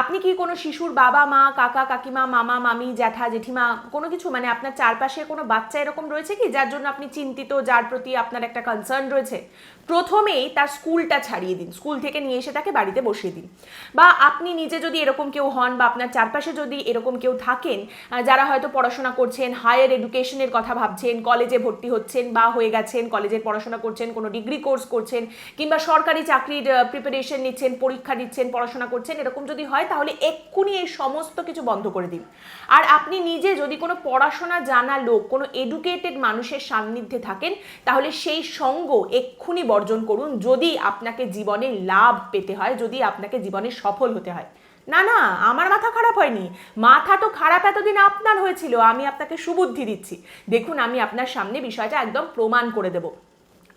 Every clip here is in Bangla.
আপনি কি কোনো শিশুর বাবা, মা, কাকা, কাকিমা, মামা, মামি, জ্যাঠা, জেঠিমা, কোনো কিছু? মানে আপনার চারপাশে কোনো বাচ্চা এরকম রয়েছে কি, যার জন্য আপনি চিন্তিত, যার প্রতি আপনার একটা কনসার্ন রয়েছে? প্রথমেই তার স্কুলটা ছাড়িয়ে দিন। স্কুল থেকে নিয়ে এসে তাকে বাড়িতে বসিয়ে দিন। বা আপনি নিজে যদি এরকম কেউ হন বা আপনার চারপাশে যদি এরকম কেউ থাকেন যারা হয়তো পড়াশোনা করছেন হায়ার এডুকেশনের কথা ভাবছেন কলেজে ভর্তি হচ্ছেন বা হয়ে গেছেন কলেজের পড়াশোনা করছেন, কোনো ডিগ্রি কোর্স করছেন, কিংবা সরকারি চাকরির প্রিপারেশন নিচ্ছেন, পরীক্ষা দিচ্ছেন পড়াশোনা করছেন, এরকম যদি হয় তাহলে এক্ষুনি এই সমস্ত কিছু বন্ধ করে দিন। আর আপনি নিজে যদি কোনো পড়াশোনা জানা লোক, কোনো এডুকেটেড মানুষের সান্নিধ্যে থাকেন, তাহলে সেই সঙ্গ এক্ষুনি বর্জন করুন যদি আপনাকে জীবনে লাভ পেতে হয়, যদি আপনাকে জীবনে সফল হতে হয়। না না, আমার মাথা খারাপ হয়নি। মাথা তো খারাপ এতদিন আপনার হয়েছিল, আমি আপনাকে সুবুদ্ধি দিচ্ছি। দেখুন, আমি আপনার সামনে বিষয়টা একদম প্রমাণ করে দেবো।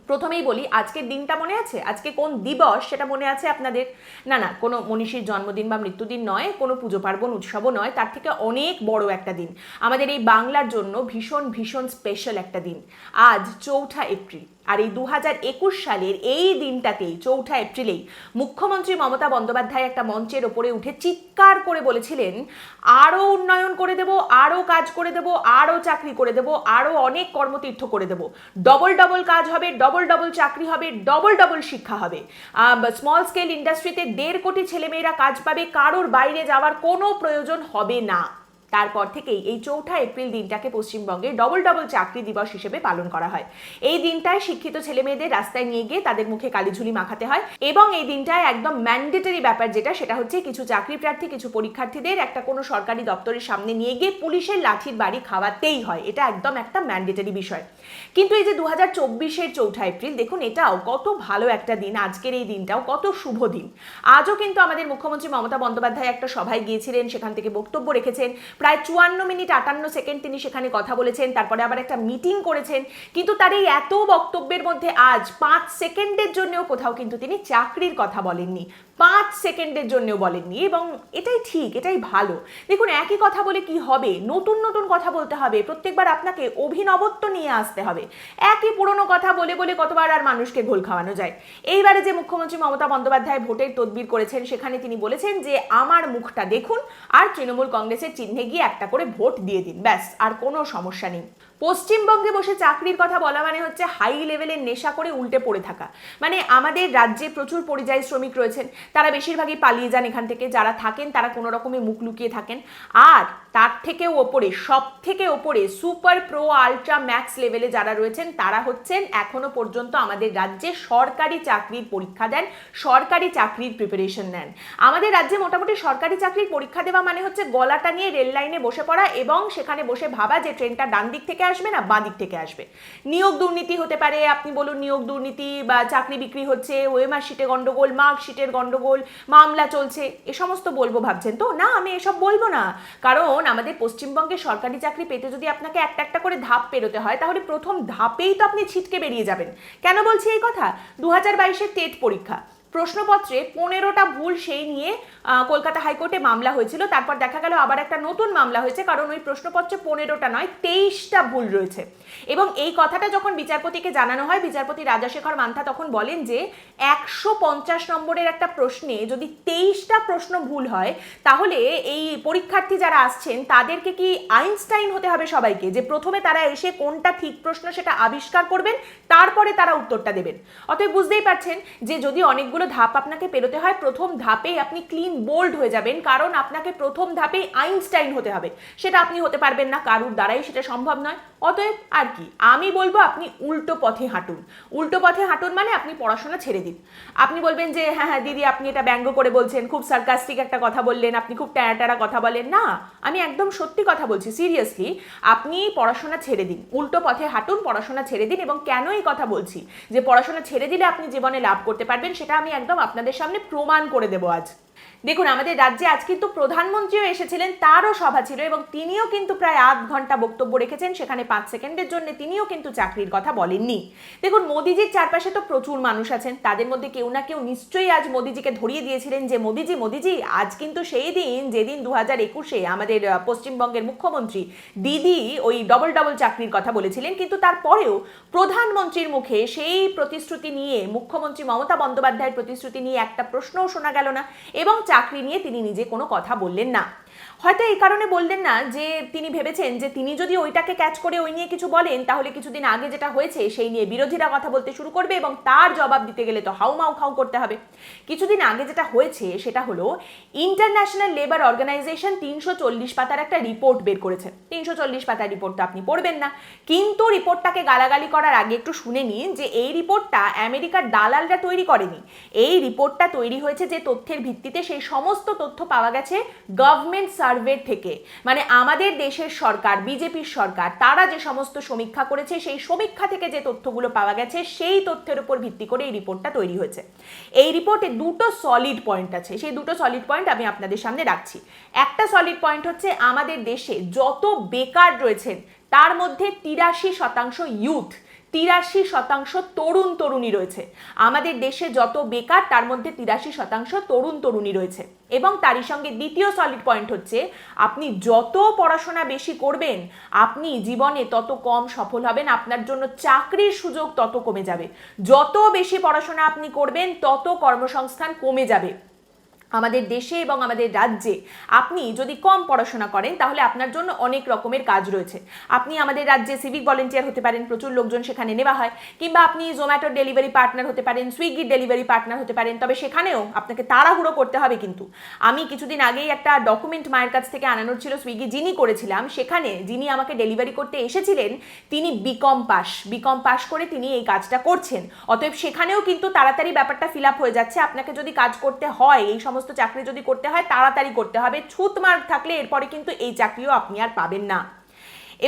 প্রথমেই বলি, আজকের দিনটা মনে আছে? আজকে কোন দিবস সেটা মনে আছে আপনাদের? না না, কোনো মনীষীর জন্মদিন বা মৃত্যুদিন নয়, কোনো পুজো পার্বণ উৎসবও নয়, তার থেকে অনেক বড় একটা দিন। আমাদের এই বাংলার জন্য ভীষণ ভীষণ স্পেশাল একটা দিন। আজ চৌঠা এপ্রিল। আর এই দু সালের এই দিনটাতেই, চৌঠা এপ্রিলেই, মুখ্যমন্ত্রী মমতা বন্দ্যোপাধ্যায় একটা মঞ্চের ওপরে উঠে চিৎকার করে বলেছিলেন, আরও উন্নয়ন করে দেব, আরও কাজ করে দেব, আরও চাকরি করে দেব, আরও অনেক কর্মতীর্থ করে দেব। ডবল ডবল কাজ হবে, ডবল ডবল চাকরি হবে, ডবল ডবল শিক্ষা হবে। স্মল স্কেল ইন্ডাস্ট্রিতে দেড় কোটি ছেলেমেয়েরা কাজ পাবে, কারোর বাইরে যাওয়ার কোনো প্রয়োজন হবে না। তারপর থেকেই এই চৌঠা এপ্রিল দিনটাকে পশ্চিমবঙ্গে ডবল ডবল চাকরি দিবস হিসেবে পালন করা হয়। এই দিনটায় শিক্ষিত ছেলে মেয়েদের রাস্তায় নিয়ে গিয়ে তাদের মুখে কালিঝুলি মাখাতে হয় এবং এই দিনটায় একদম ম্যান্ডেটরি ব্যাপার যেটা, সেটা হচ্ছে কিছু চাকরি প্রার্থী, কিছু পরীক্ষার্থীদের একটা কোনো সরকারি দপ্তরের সামনে নিয়ে গিয়ে পুলিশের লাঠির বাড়ি খাওয়াতেই হয়। এটা একদম একটা ম্যান্ডেটরি বিষয়। কিন্তু এই যে দু হাজার চব্বিশের চৌঠা এপ্রিল, দেখুন এটাও কত ভালো একটা দিন, আজকের এই দিনটাও কত শুভ দিন। আজও কিন্তু আমাদের মুখ্যমন্ত্রী মমতা বন্দ্যোপাধ্যায় একটা সভায় গিয়েছিলেন, সেখান থেকে বক্তব্য রেখেছেন। প্রায় চুয়ান্ন মিনিট আটান্ন সেকেন্ড তিনি সেখানে কথা বলেছেন, তারপরে আবার একটা মিটিং করেছেন। কিন্তু তার এই এত বক্তব্যের মধ্যে আজ পাঁচ সেকেন্ডের জন্যও কোথাও কিন্তু তিনি চাকরির কথা বলেননি। পাঁচ সেকেন্ডের জন্যও বলেননি এবং এটাই ঠিক, এটাই ভালো। দেখুন, একই কথা বলে কি হবে? নতুন নতুন কথা বলতে হবে। প্রত্যেকবার আপনাকে অভিনবত্ব নিয়ে আসতে হবে। একই পুরনো কথা বলে বলে কতবার আর মানুষকে ঘোল খাওয়ানো যায়? এইবারে যে মুখ্যমন্ত্রী মমতা বন্দ্যোপাধ্যায় ভোটের তদবির করেছেন, সেখানে তিনি বলেছেন যে, আমার মুখটা দেখুন, আর তৃণমূল কংগ্রেসের চিহ্নে গিয়ে একটা করে ভোট দিয়ে দিন। ব্যাস, আর কোনো সমস্যা নেই। পশ্চিমবঙ্গে বসে চাকরির কথা বলা মানে হচ্ছে হাই লেভেলের নেশা করে উল্টে পড়ে থাকা। মানে আমাদের রাজ্যে প্রচুর পরিযায়ী শ্রমিক রয়েছেন, তারা বেশিরভাগই পালিয়ে যান এখান থেকে, যারা থাকেন তারা কোনো রকমে মুখ লুকিয়ে থাকেন। আর তার থেকেও ওপরে সব থেকে ওপরে সুপার প্রো আলট্রা ম্যাক্স লেভেলে যারা রয়েছেন, তারা হচ্ছেন এখনও পর্যন্ত আমাদের রাজ্যে সরকারি চাকরির পরীক্ষা দেন, সরকারি চাকরির প্রিপারেশন নেন। আমাদের রাজ্যে মোটামুটি সরকারি চাকরির পরীক্ষা দেওয়া মানে হচ্ছে গলাটা নিয়ে রেল লাইনে বসে পড়া এবং সেখানে বসে ভাবা যে ট্রেনটা ডান দিক থেকে আসবে না, বাঁ দিক থেকে আসবে। নিয়োগ দুর্নীতি হতে পারে, আপনি বলুন নিয়োগ দুর্নীতি বা চাকরি বিক্রি হচ্ছে, ওএমআর শিটে গন্ডগোল মার্কশিটের গন্ডগোল, মামলা চলছে, এ সমস্ত বলব ভাবছেন তো? না, আমি এসব বলব না। কারণ আমাদের পশ্চিমবঙ্গে সরকারি চাকরি পেতে যদি আপনাকে একটা একটা করে ধাপ পেরোতে হয়, তাহলে প্রথম ধাপেই তো আপনি ছিটকে বেরিয়ে যাবেন। কেন বলছি এই কথা? দু হাজার বাইশের টেট পরীক্ষা। প্রশ্নপত্রে পনেরোটা ভুল সেই নিয়ে কলকাতা হাইকোর্টে মামলা হয়েছিল। তারপর দেখা গেল আবার একটা নতুন মামলা হয়েছে, কারণ ওই প্রশ্নপত্রে পনেরোটা নয়, তেইশটা ভুল রয়েছে। এবং এই কথাটা যখন বিচারপতিকে জানানো হয়, বিচারপতি রাজাশেখর মান্থা তখন বলেন যে, একশো পঞ্চাশ নম্বরের একটা প্রশ্নে যদি তেইশটা প্রশ্ন ভুল হয়, তাহলে এই পরীক্ষার্থী যারা আসছেন, তাদেরকে কি আইনস্টাইন হতে হবে সবাইকে? যে প্রথমে তারা এসে কোনটা ঠিক প্রশ্ন সেটা আবিষ্কার করবেন, তারপরে তারা উত্তরটা দেবেন। অতএব বুঝতেই পারছেন যে যদি অনেকগুলো ধাপ আপনাকে পেরোতে হয়, প্রথম ধাপেই আপনি ক্লিন বোল্ড হয়ে যাবেন, কারণ আপনাকে প্রথম ধাপেই আইনস্টাইন হতে হবে। সেটা আপনি হতে পারবেন না, কারুর দ্বারাই সেটা সম্ভব নয়। অতএব আর কি, আমি বলব আপনি উল্টো পথে হাঁটুন। উল্টো পথে হাঁটুন মানে আপনি পড়াশোনা ছেড়ে দিন। আপনি বলবেন যে হ্যাঁ হ্যাঁ দিদি, আপনি এটা ব্যঙ্গ করে বলছেন, খুব সার্কাস্টিক একটা কথা বললেন, আপনি খুব ট্যারা ট্যারা কথা বলেন। না, আমি একদম সত্যি কথা বলছি সিরিয়াসলি আপনি পড়াশোনা ছেড়ে দিন। উল্টো পথে হাঁটুন, পড়াশোনা ছেড়ে দিন এবং কেন এই কথা বলছি? যে পড়াশোনা ছেড়ে দিলে আপনি জীবনে লাভ করতে পারবেন, সেটা আমি একদম আপনাদের সামনে প্রমাণ করে দেবো আজ। দেখুন, আমাদের রাজ্যে আজ কিন্তু প্রধানমন্ত্রীও এসেছিলেন, তারও সভা ছিল এবং তিনিও কিন্তু প্রায় আধ ঘণ্টা বক্তব্য রেখেছেন, সেখানে পাঁচ সেকেন্ডের জন্য তিনিও কিন্তু চাকরির কথা বলেননি। দেখুন, মোদিজির চারপাশে তো প্রচুর মানুষ আছেন, তাদের মধ্যে কেউ না কেউ নিশ্চয়ই আজ মোদিজিকে ধরিয়ে দিয়েছিলেন যে, মোদিজি মোদিজি, আজ কিন্তু সেই দিন, যেদিন দু হাজার একুশে আমাদের পশ্চিমবঙ্গের মুখ্যমন্ত্রী দিদি ওই ডবল ডবল চাকরির কথা বলেছিলেন, কিন্তু তারপরেও প্রধানমন্ত্রীর মুখে সেই প্রতিশ্রুতি নিয়ে, মুখ্যমন্ত্রী মমতা বন্দ্যোপাধ্যায়ের প্রতিশ্রুতি নিয়ে একটা প্রশ্নও শোনা গেল না এবং চাকরি নিয়ে তিনি নিজে কোনো কথা বললেন না। হয়তো এই কারণে বললেন না যে তিনি ভেবেছেন যে তিনি যদি ওইটাকে ক্যাচ করে ওই নিয়ে কিছু বলেন, তাহলে কিছুদিন আগে যেটা হয়েছে সেই নিয়ে বিরোধীরা কথা বলতে শুরু করবে এবং তার জবাব দিতে গেলে তো হাউ মাউ খাউ করতে হবে। কিছুদিন আগে যেটা হয়েছে সেটা হলো ইন্টারন্যাশনাল লেবার অর্গানাইজেশন তিনশো চল্লিশ পাতার একটা রিপোর্ট বের করেছে। তিনশো চল্লিশ পাতার রিপোর্টটা আপনি পড়বেন না। কিন্তু রিপোর্টটাকে গালাগালি করার আগে একটু শুনে নিন যে এই রিপোর্টটা আমেরিকার দালালরা তৈরি করেনি। এই রিপোর্টটা তৈরি হয়েছে যে তথ্যের ভিত্তিতে সেই সমস্ত তথ্য পাওয়া গেছে গভর্নমেন্ট সার্ভের থেকে। মানে আমাদের দেশের সরকার, বিজেপির সরকার, তারা যে সমস্ত সমীক্ষা করেছে, সেই সমীক্ষা থেকে যে তথ্যগুলো পাওয়া গেছে, সেই তথ্যের উপর ভিত্তি করে এই রিপোর্টটা তৈরি হয়েছে। এই রিপোর্টে দুটো সলিড পয়েন্ট আছে। সেই দুটো সলিড পয়েন্ট আমি আপনাদের সামনে রাখছি। একটা সলিড পয়েন্ট হচ্ছে আমাদের দেশে যত বেকার রয়েছেন, তার মধ্যে তিরাশি শতাংশ ইউথ তিরাশি শতাংশ তরুণ তরুণী রয়েছে। আমাদের দেশে যত বেকার, তার মধ্যে তিরাশি শতাংশ তরুণ তরুণী রয়েছে। এবং তারই সঙ্গে দ্বিতীয় সলিড পয়েন্ট হচ্ছে, আপনি যত পড়াশোনা বেশি করবেন, আপনি জীবনে তত কম সফল হবেন, আপনার জন্য চাকরির সুযোগ তত কমে যাবে। যত বেশি পড়াশোনা আপনি করবেন, তত কর্মসংস্থান কমে যাবে। আমাদের দেশে এবং আমাদের রাজ্যে আপনি যদি কম পড়াশোনা করেন, তাহলে আপনার জন্য অনেক রকমের কাজ রয়েছে। আপনি আমাদের রাজ্যে সিভিক ভলেন্টিয়ার হতে পারেন, প্রচুর লোকজন সেখানে নেওয়া হয়, কিংবা আপনি জোম্যাটোর ডেলিভারি পার্টনার হতে পারেন সুইগির ডেলিভারি পার্টনার হতে পারেন, তবে সেখানেও আপনাকে তাড়াহুড়ো করতে হবে কিন্তু। আমি কিছুদিন আগেই একটা ডকুমেন্ট মায়ের কাছ থেকে আনানোর ছিল সুইগি যিনি করেছিলাম, সেখানে যিনি আমাকে ডেলিভারি করতে এসেছিলেন, তিনি বিকম পাস। বিকম পাস করে তিনি এই কাজটা করছেন। অতএব সেখানেও কিন্তু তাড়াতাড়ি ব্যাপারটা ফিল আপ হয়ে যাচ্ছে। আপনাকে যদি কাজ করতে হয়, এই সমস্ত চাকরি যদি করতে হয়, তাড়াতাড়ি করতে হবে। ছুত মার্ক থাকলে এরপরে কিন্তু এই চাকরিও আপনি আর পাবেন না।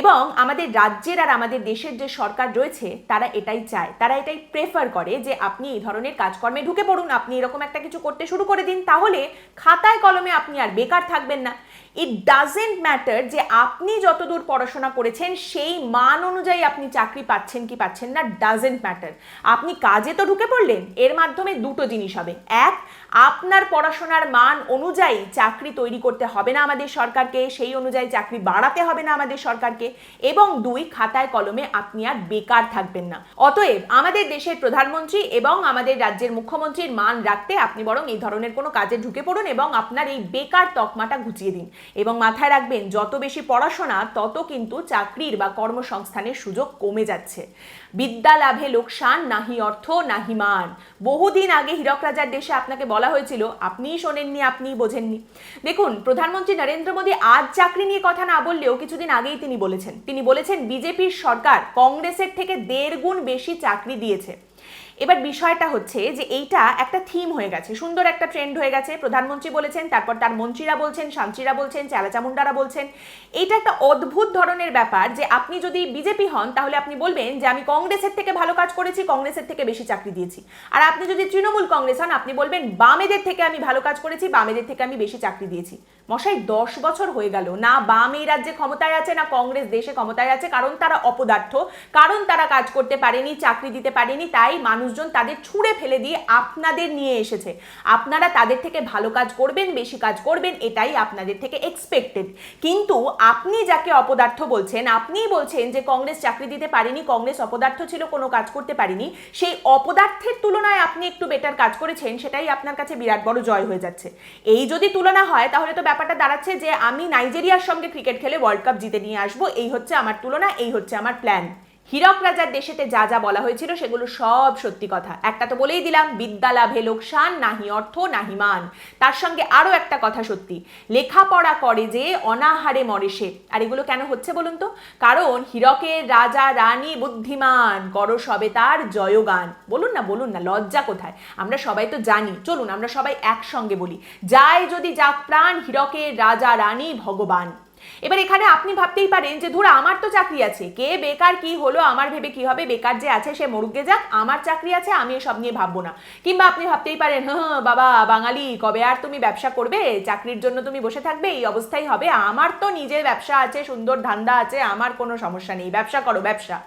এবং আমাদের রাজ্যের আর আমাদের দেশের যে সরকার রয়েছে, তারা এটাই চায়। তারা এটাই প্রেফার করে যে আপনি এই ধরনের কাজকর্মে ঢুকে পড়ুন। আপনি এরকম একটা কিছু করতে শুরু করে দিন, তাহলে খাতায় কলমে আপনি আর বেকার থাকবেন না। ইট ডাজেন্ট ম্যাটার যে আপনি যতদূর পড়াশোনা করেছেন, সেই মান অনুযায়ী আপনি চাকরি পাচ্ছেন কি পাচ্ছেন না ডাজেন্ট ম্যাটার আপনি কাজে তো ঢুকে পড়লেন, এর মাধ্যমে দুটো জিনিস হবে। এক আপনার পড়াশোনার মান অনুযায়ী চাকরি তৈরি করতে হবে না আমাদের সরকারকে, সেই অনুযায়ী চাকরি বাড়াতে হবে না আমাদের সরকারকে এবং দুই খাতায় কলমে আপনি আর বেকার থাকবেন না। অতএব আমাদের দেশের প্রধানমন্ত্রী এবং আমাদের রাজ্যের মুখ্যমন্ত্রীর মান রাখতে আপনি বরং এই ধরনের কোনো কাজে ঢুকে পড়ুন এবং আপনার এই বেকার তকমাটা ঘুচিয়ে দিন এবং মাথায় রাখবেন, যত বেশি পড়াশোনা, তত কিন্তু চাকরির বা কর্মসংস্থানের সুযোগ কমে যাচ্ছে। বিদ্যা লাভে লোকসান, নাহি অর্থ, নাহি মান। বহুদিন আগে হীরক রাজার দেশে আপনাকে বলা হয়েছিল, আপনিই শোনেননি, আপনিই বোঝেননি। দেখুন, প্রধানমন্ত্রী নরেন্দ্র মোদী আজ চাকরি নিয়ে কথা না বললেও কিছুদিন আগেই তিনি বলেছেন। তিনি বলেছেন, বিজেপির সরকার কংগ্রেসের থেকে দেড় গুণ বেশি চাকরি দিয়েছে। এবার বিষয়টা হচ্ছে যে এইটা একটা থিম হয়ে গেছে, সুন্দর একটা ট্রেন্ড হয়ে গেছে। প্রধানমন্ত্রী বলেছেন, তারপর তার মন্ত্রীরা বলছেন শান্তিরা বলছেন, চালাচামুন্ডারা বলছেন। এইটা একটা অদ্ভুত ধরনের ব্যাপার যে আপনি যদি বিজেপি হন, তাহলে আপনি বলবেন যে আমি কংগ্রেসের থেকে ভালো কাজ করেছি, কংগ্রেসের থেকে বেশি চাকরি দিয়েছি। আর আপনি যদি তৃণমূল কংগ্রেস হন, আপনি বলবেন বামেদের থেকে আমি ভালো কাজ করেছি, বামেদের থেকে আমি বেশি চাকরি দিয়েছি। মশাই, দশ বছর হয়ে গেল, না বাম এই রাজ্যে ক্ষমতায় আছে, না কংগ্রেস দেশে ক্ষমতায় আছে, কারণ তারা অপদার্থ, কারণ তারা কাজ করতে পারেনি, চাকরি দিতে পারেনি, তাই মানুষজন তাদের ছুঁড়ে ফেলে দিয়ে আপনাদের নিয়ে এসেছে। আপনারা তাদের থেকে ভালো কাজ করবেন, বেশি কাজ করবেন, এটাই আপনাদের থেকে এক্সপেক্টেড কিন্তু আপনি যাকে অপদার্থ বলছেন, আপনিই বলছেন যে কংগ্রেস চাকরি দিতে পারেনি, কংগ্রেস অপদার্থ ছিল, কোনো কাজ করতে পারেনি, সেই অপদার্থের তুলনায় আপনি একটু বেটার কাজ করেছেন, সেটাই আপনার কাছে বিরাট বড় জয় হয়ে যাচ্ছে। এই যদি তুলনা হয়, তাহলে তো ব্যাপারটা দাঁড়াচ্ছে যে আমি নাইজেরিয়ার সঙ্গে ক্রিকেট খেলে ওয়ার্ল্ড কাপ জিতে নিয়ে আসব, এই হচ্ছে আমার তুলনা, এই হচ্ছে আমার প্ল্যান হীরক রাজার দেশেতে যা যা বলা হয়েছিল সেগুলো সব সত্যি কথা। একটা তো বলেই দিলাম বিদ্যা লাভে লোকসান, নাহি অর্থ, নাহি মান। তার সঙ্গে আরও একটা কথা সত্যি, লেখাপড়া করে যে অনাহারে মরে সে। আর এগুলো কেন হচ্ছে বলুন তো? কারণ হীরকের রাজা রানী বুদ্ধিমান, করো সবে তার জয়গান। বলুন না বলুন না, লজ্জা কোথায়? আমরা সবাই তো জানি, চলুন আমরা সবাই একসঙ্গে বলি। যায় যদি যাক প্রাণ হীরকের রাজা রানী ভগবান। এবার এখানে আপনি ভাবতেই পারেন যে, ধরো, আমার তো চাকরি আছে। কে বেকার, কি হলো, আমার ভেবে কি হবে? বেকার যে আছে, সে মরুগে যাক, আমার চাকরি আছে, আমি এসব নিয়ে ভাববো না। কিংবা আপনি ভাবতেই পারেন হ্যাঁ বাবা, বাঙালি, কবে আর তুমি ব্যবসা করবে? চাকরির জন্য তুমি বসে থাকবে, এই অবস্থাই হবে। আমার তো নিজের ব্যবসা আছে, সুন্দর ধান্দা আছে, আমার কোনো সমস্যা নেই। ব্যবসা করো, ব্যবসা।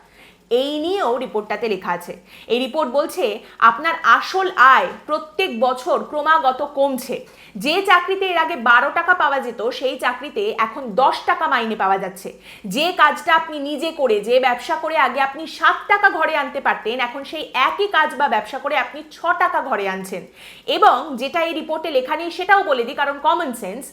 এই নিয়েও রিপোর্টটাতে লেখা আছে। এই রিপোর্ট বলছে, আপনার আসল আয় প্রত্যেক বছর ক্রমাগত কমছে। যে চাকরিতে এর আগে বারো টাকা পাওয়া যেত, সেই চাকরিতে এখন দশ টাকা মাইনে পাওয়া যাচ্ছে। যে কাজটা আপনি নিজে করে, যে ব্যবসা করে আগে আপনি সাত টাকা ঘরে আনতে পারতেন, এখন সেই একই কাজ বা ব্যবসা করে আপনি ছ টাকা ঘরে আনছেন। এবং যেটা এই রিপোর্টে লেখা নেই, সেটাও বলে দিই, কারণ কমন সেন্স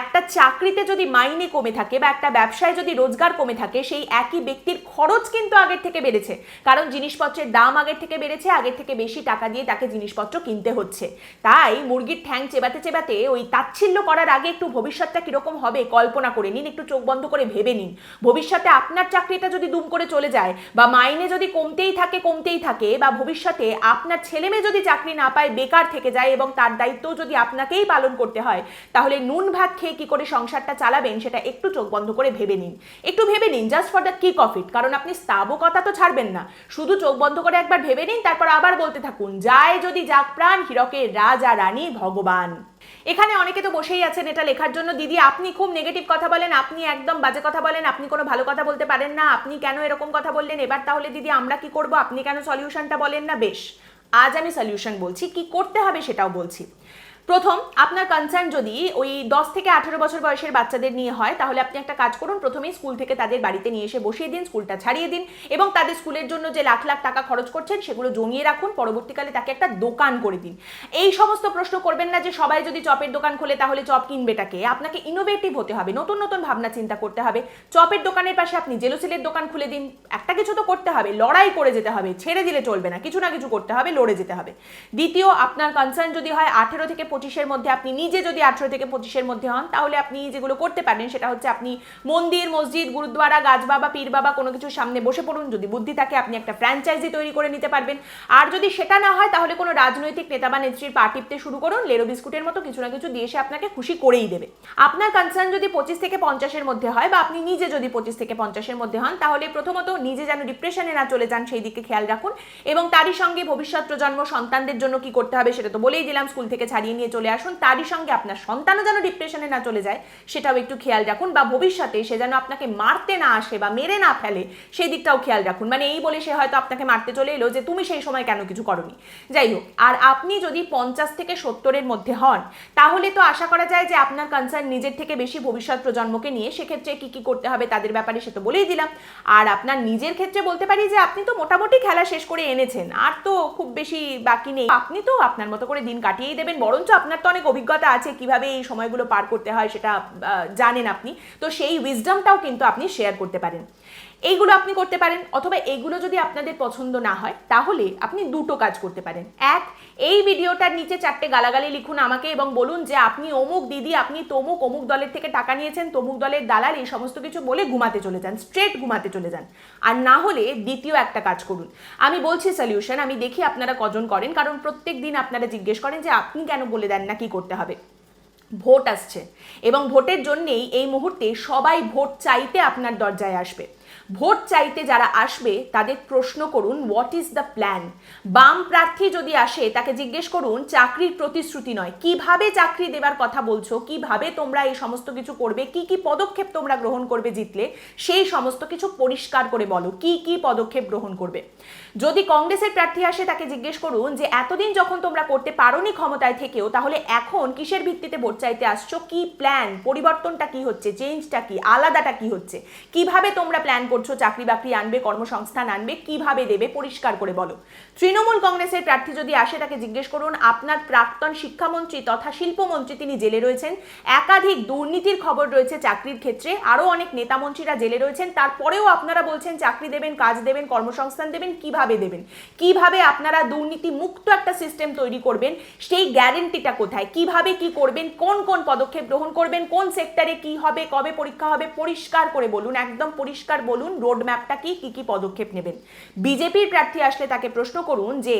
একটা চাকরিতে যদি মাইনে কমে থাকে বা একটা ব্যবসায় যদি রোজগার কমে থাকে, সেই একই ব্যক্তির খরচ কিন্তু আগের থেকে বেড়েছে। কারণ জিনিসপত্রের দাম আগের থেকে বেড়েছে, আগের থেকে বেশি টাকা দিয়ে তাকে জিনিসপত্র কিনতে হচ্ছে। তাই মুরগির ঠ্যাং চেবাতে চেবাতে ওই তাচ্ছিল্য করার আগে একটু ভবিষ্যৎটা কীরকম হবে কল্পনা করে নিন, একটু চোখ বন্ধ করে ভেবে নিন। ভবিষ্যতে আপনার চাকরিটা যদি দুম করে চলে যায় বা মাইনে যদি কমতেই থাকে কমতেই থাকে বা ভবিষ্যতে আপনার ছেলে মেয়ে যদি চাকরি না পায়, বেকার থেকে যায় এবং তার দায়িত্ব যদি আপনাকেই পালন করতে হয়, তাহলে নুন ভাত খেয়ে কি করে সংসারটা চালাবেন সেটা একটু চোখ বন্ধ করে ভেবে নিন। একটু ভেবে নিন just for the kick of it কারণ আপনি স্থাবকতা তো ছাড়বেন না। শুধু চোখ বন্ধ করে একবার ভেবে নিন, তারপর আবার বলতে থাকুন, যায় যদি যাক প্রাণ হীরকের রাজা রানী ভগবান। এখানে অনেকে তো বসেই আছেন এটা লেখার জন্য। দিদি, আপনি খুব নেগেটিভ কথা বলেন, আপনি একদম বাজে কথা বলেন, আপনি কোনো ভালো কথা বলতে পারেন না, আপনি কেন এরকম কথা বললেন? এবার তাহলে দিদি, আমরা কি করব? আপনি কেন সলিউশনটা বলেন না? বেশ, আজ আমি সলিউশন বলছি, কি করতে হবে সেটাও বলছি। প্রথম, আপনার কনসার্ন যদি ওই দশ থেকে আঠেরো বছর বয়সের বাচ্চাদের নিয়ে হয়, তাহলে আপনি একটা কাজ করুন। প্রথমেই স্কুল থেকে তাদের বাড়িতে নিয়ে এসে বসিয়ে দিন স্কুলটা ছাড়িয়ে দিন এবং তাদের স্কুলের জন্য যে লাখ লাখ টাকা খরচ করছেন, সেগুলো জমিয়ে রাখুন। পরবর্তীকালে তাকে একটা দোকান করে দিন। এই সমস্ত প্রশ্ন করবেন না যে সবাই যদি চপের দোকান খোলে, তাহলে চপ কিনবেটাকে আপনাকে ইনোভেটিভ হতে হবে, নতুন নতুন ভাবনা চিন্তা করতে হবে। চপের দোকানের পাশে আপনি জেলোসিলের দোকান খুলে দিন। একটা কিছু তো করতে হবে, লড়াই করে যেতে হবে, ছেড়ে দিলে চলবে না, কিছু না কিছু করতে হবে, লড়ে যেতে হবে। দ্বিতীয়, আপনার কনসার্ন যদি হয়, আঠেরো থেকে পঁচিশের মধ্যে আপনি নিজে যদি আঠেরো থেকে পঁচিশের মধ্যে হন, তাহলে আপনি যেগুলো করতে পারেন, সেটা হচ্ছে আপনি মন্দির, মসজিদ গুরুদ্বারা গাছবাবা পীর বাবা, কোনো কিছুর সামনে বসে পড়ুন। যদি বুদ্ধি থাকে, আপনি একটা ফ্র্যাঞ্চাইজি তৈরি করে নিতে পারবেন। আর যদি সেটা না হয়, তাহলে কোনো রাজনৈতিক নেতা বা নেত্রীর পা টিপতে শুরু করুন। লেরো বিস্কুটের মতো কিছু না কিছু দিয়ে সে আপনাকে খুশি করেই দেবে। আপনার কনসার্ন যদি পঁচিশ থেকে পঞ্চাশের মধ্যে হয় বা আপনি নিজে যদি পঁচিশ থেকে পঞ্চাশের মধ্যে হন, তাহলে প্রথমত নিজে যেন ডিপ্রেশনে না চলে যান, সেই দিকে খেয়াল রাখুন। এবং তারই সঙ্গে ভবিষ্যৎ প্রজন্ম সন্তানদের জন্য কি করতে হবে, সেটা তো বলেই দিলাম স্কুল থেকে ছাড়িয়ে নিয়ে চলে আসুন, তারই সঙ্গে আপনার সন্তানও যেন ডিপ্রেশনে না চলে যায়, সেটাও একটু খেয়াল রাখুন বা ভবিষ্যতে সে যেন আপনাকে মারতে না আসে বা মেরে না ফেলে, সেই দিকটাও খেয়াল রাখুন। মানে এই বলে সে হয়তো আপনাকে মারতে চলে এলো যে, তুমি সেই সময় কেন কিছু করনি? যাই হোক, আর আপনি যদি পঞ্চাশ থেকে সত্তরের মধ্যে হন, তাহলে তো আশা করা যায় যে আপনার কনসার্ন নিজের থেকে বেশি ভবিষ্যৎ প্রজন্মকে নিয়ে, সেক্ষেত্রে কি কি করতে হবে তাদের ব্যাপারে সে তো বলেই দিলাম। আর আপনার নিজের ক্ষেত্রে বলতে পারি যে, আপনি তো মোটামুটি খেলা শেষ করে এনেছেন, আর তো খুব বেশি বাকি নেই। আপনি তো আপনার মতো করে দিন কাটিয়েই দেবেন, বরঞ্চ আপনার তো অনেক অভিজ্ঞতা আছে কীভাবে এই সময়গুলো পার করতে হয় সেটা জানেন আপনি, তো সেই উইজডমটাও কিন্তু আপনি শেয়ার করতে পারেন। এইগুলো আপনি করতে পারেন অথবা এগুলো যদি আপনাদের পছন্দ না হয়, তাহলে আপনি দুটো কাজ করতে পারেন। এক, এই ভিডিওটার নিচে চারটে গালাগালি লিখুন আমাকে এবং বলুন যে আপনি অমুক দিদি, আপনি তমুক, অমুক দলের থেকে টাকা নিয়েছেন, তমুক দলের দালাল, এই সমস্ত কিছু বলে ঘুমাতে চলে যান, স্ট্রেট ঘুমাতে চলে যান। আর না হলে দ্বিতীয় একটা কাজ করুন। আমি বলছি সলিউশন আমি দেখি আপনারা কজন করেন, কারণ প্রত্যেক দিন আপনারা জিজ্ঞেস করেন যে আপনি কেন বলে দেন না কি করতে হবে। ভোট আসছে। এবং ভোটের জন্যেই এই মুহূর্তে সবাই ভোট চাইতে আপনার দরজায় আসবে। ভোট চাইতে যারা আসবে, তাদের প্রশ্ন করুন হোয়াট ইজ দ্য প্ল্যান বাম প্রার্থী যদি আসে, তাকে জিজ্ঞেস করুন, চাকরির প্রতিশ্রুতি নয়। কীভাবে চাকরি দেবার কথা বলছো? কীভাবে তোমরা এই সমস্ত কিছু করবে? কি কি পদক্ষেপ তোমরা গ্রহণ করবে জিতলে? সেই সমস্ত কিছু পরিষ্কার করে বলো। কি কি পদক্ষেপ গ্রহণ করবে? যদি কংগ্রেসের প্রার্থী আসে, তাকে জিজ্ঞেস করুন যে, এতদিন যখন তোমরা করতে পারোনি ক্ষমতায় থেকেও, তাহলে এখন কিসের ভিত্তিতে ভোট চাইতে আসছো? কি প্ল্যান পরিবর্তনটা কি হচ্ছে? চেঞ্জটা কি? আলাদাটা কি হচ্ছে? কীভাবে তোমরা প্ল্যান করছ? চাকরি বাকরি আনবে, কর্মসংস্থান আনবে, কীভাবে দেবে? পরিষ্কার করে বলো। তৃণমূল কংগ্রেসের প্রার্থী যদি আসে, তাকে জিজ্ঞেস করুন, আপনার প্রাক্তন শিক্ষামন্ত্রী তথা শিল্পমন্ত্রী তিনি জেলে রয়েছেন? একাধিক দুর্নীতির খবর রয়েছে চাকরির ক্ষেত্রে। আরও অনেক নেতামন্ত্রীরা জেলে রয়েছেন। তারপরেও আপনারা বলছেন, চাকরি দেবেন, কাজ দেবেন, কর্মসংস্থান দেবেন, কীভাবে দেবেন? কীভাবে আপনারা দুর্নীতি মুক্ত একটা সিস্টেম তৈরি করবেন? সেই গ্যারেন্টিটা কোথায়? কীভাবে কি করবেন? কোন কোন কোন পদক্ষেপ গ্রহণ করবেন, কোন সেক্টরে কি হবে, কবে পরীক্ষা হবে, পরিষ্কার করে বলুন, একদম পরিষ্কার বলুন রোড ম্যাপটা কি কি কি পদক্ষেপ নেবেন। বিজেপির প্রার্থী আসলে তাকে প্রশ্ন করুন যে,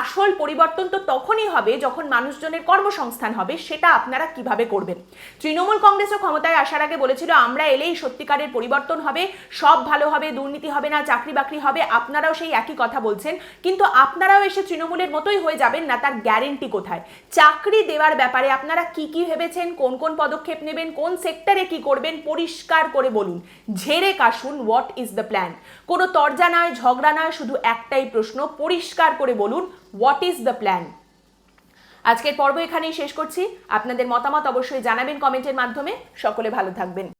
আসল পরিবর্তন তো তখনই হবে যখন মানুষজনের কর্মসংস্থান হবে, সেটা আপনারা কীভাবে করবেন। তৃণমূল কংগ্রেসও ক্ষমতায় আসার আগে বলেছিল, আমরা এলেই সত্যিকারের পরিবর্তন হবে, সব ভালো হবে, দুর্নীতি হবে না, চাকরি বাকরি হবে, আপনারাও সেই একই কথা বলছেন, কিন্তু আপনারাও এসে তৃণমূলের মতোই হয়ে যাবেন না, তার গ্যারেন্টি কোথায়? চাকরি দেওয়ার ব্যাপারে আপনারা কি কি ভেবেছেন? কোন কোন পদক্ষেপ নেবেন? কোন সেক্টরে কি করবেন? পরিষ্কার করে বলুন। ঝেড়ে কাশুন হোয়াট ইজ দ্য প্ল্যান কোনো তরজা নয়, ঝগড়া নয়, শুধু একটাই প্রশ্ন। পরিষ্কার করে বলুন হোয়াট ইজ দ্য প্ল্যান আজকের পর্ব এখানেই শেষ করছি। আপনাদের মতামত অবশ্যই জানাবেন কমেন্টের মাধ্যমে। সকলে ভালো থাকবেন।